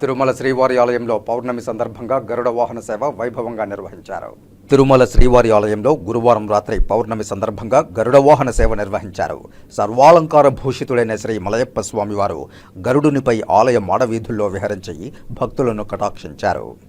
తిరుమల శ్రీవారి ఆలయంలో పౌర్ణమి సందర్భంగా గరుడ వాహన సేవ వైభవంగా నిర్వహించారు. తిరుమల శ్రీవారి ఆలయంలో గురువారం రాత్రి పౌర్ణమి సందర్భంగా గరుడ వాహన సేవ నిర్వహించారు. సర్వాలంకార భూషితుడైన శ్రీ మలయప్ప స్వామివారు గరుడునిపై ఆలయ మాడవీధుల్లో విహరించి భక్తులను కటాక్షించారు.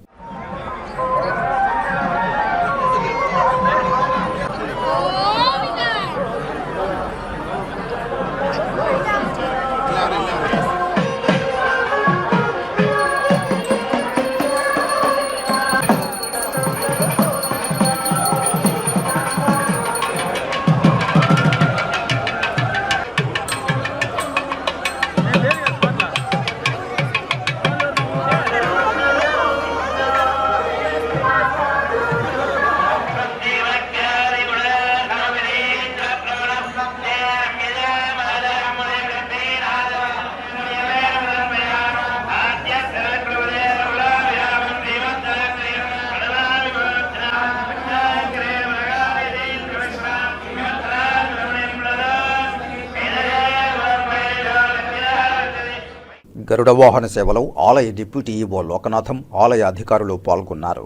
గరుడవాహన సేవలో ఆలయ డిప్యూటీ ఈవో లోకనాథం ఆలయ అధికారులు పాల్గొన్నారు.